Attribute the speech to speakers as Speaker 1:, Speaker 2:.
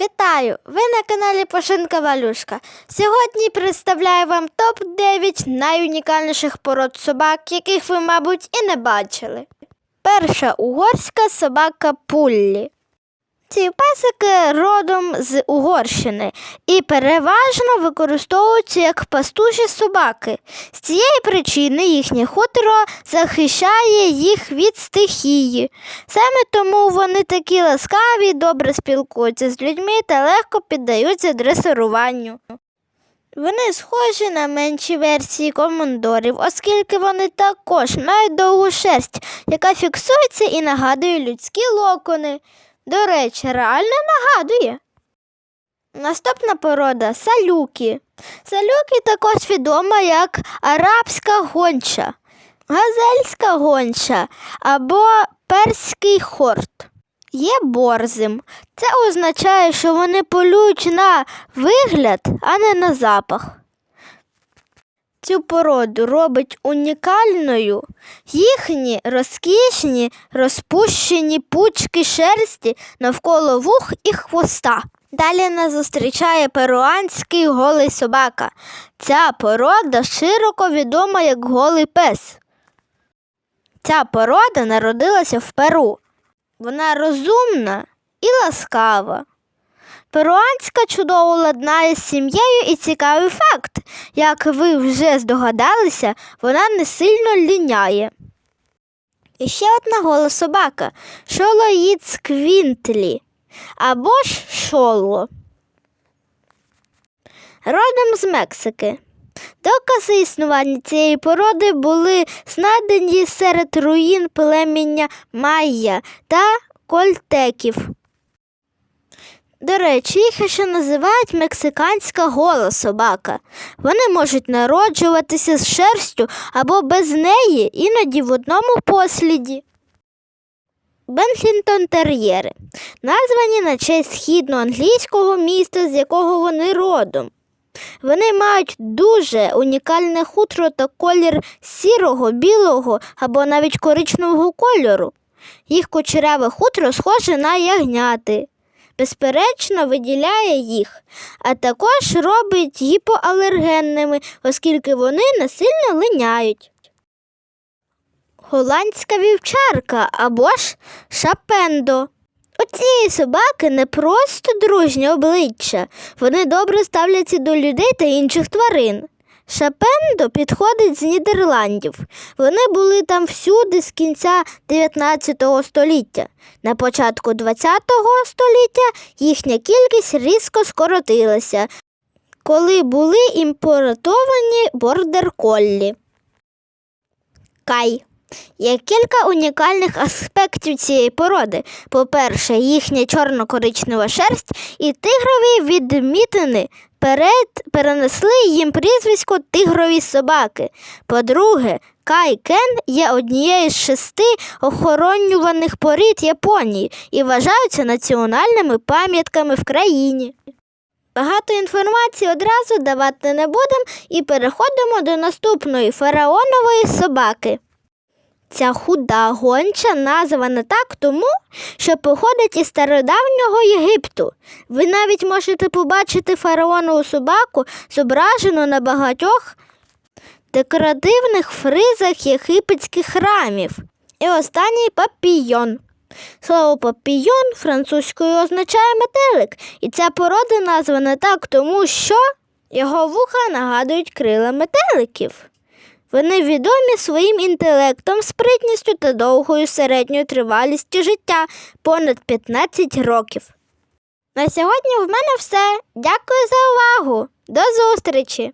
Speaker 1: Вітаю! Ви на каналі Пошинка Валюшка. Сьогодні представляю вам топ-9 найунікальніших пород собак, яких ви, мабуть, і не бачили. Перша угорська собака Пуллі. Ці песики родом з Угорщини і переважно використовуються як пастуші собаки. З цієї причини їхнє хутро захищає їх від стихії. Саме тому вони такі ласкаві, добре спілкуються з людьми та легко піддаються дресируванню. Вони схожі на менші версії командорів, оскільки вони також мають довгу шерсть, яка фіксується і нагадує людські локони. До речі, реально нагадує. Наступна порода салюки. Салюки також відома як арабська гонча, газельська гонча або перський хорт. Є борзим. Це означає, що вони полюють на вигляд, а не на запах. Цю породу робить унікальною їхні розкішні розпущені пучки шерсті навколо вух і хвоста. Далі нас зустрічає перуанський голий собака. Ця порода широко відома як голий пес. Ця порода народилася в Перу. Вона розумна і ласкава. Перуанська чудово ладнає з сім'єю і цікавий факт. Як ви вже здогадалися, вона не сильно ліняє. І ще одна гола собака шолоїд квінтлі або ж шоло. Родом з Мексики. Докази існування цієї породи були знайдені серед руїн племіння Майя та Кольтеків. До речі, їх ще називають мексиканська гола собака. Вони можуть народжуватися з шерстю або без неї, іноді в одному посліді. Бенфлінтон тер'єри названі на честь східноанглійського міста, з якого вони родом. Вони мають дуже унікальне хутро та колір сірого, білого або навіть коричневого кольору. Їх кучеряве хутро схоже на ягняти безперечно виділяє їх, а також робить гіпоалергенними, оскільки вони не сильно линяють. Голландська вівчарка або ж шапендо. У цієї собаки не просто дружнє обличчя, вони добре ставляться до людей та інших тварин. Шапендо підходить з Нідерландів. Вони були там всюди з кінця 19 століття. На початку 20 століття їхня кількість різко скоротилася, коли були імпортовані бордер-коллі. Кай. Є кілька унікальних аспектів цієї породи. По-перше, їхня чорно-коричнева шерсть і тигрові відмітини перед перенесли їм прізвисько тигрові собаки. По-друге, Кай Кен є однією з шести охоронюваних порід Японії і вважаються національними пам'ятками в країні. Багато інформації одразу давати не будемо і переходимо до наступної фараонової собаки. Ця худа гонча названа так тому, що походить із стародавнього Єгипту. Ви навіть можете побачити фараонову собаку, зображену на багатьох декоративних фризах єгипетських храмів. І останній папійон. Слово папійон французькою означає метелик, і ця порода названа так тому, що його вуха нагадують крила метеликів. Вони відомі своїм інтелектом, спритністю та довгою середньою тривалістю життя понад 15 років. На сьогодні в мене все. Дякую за увагу. До зустрічі!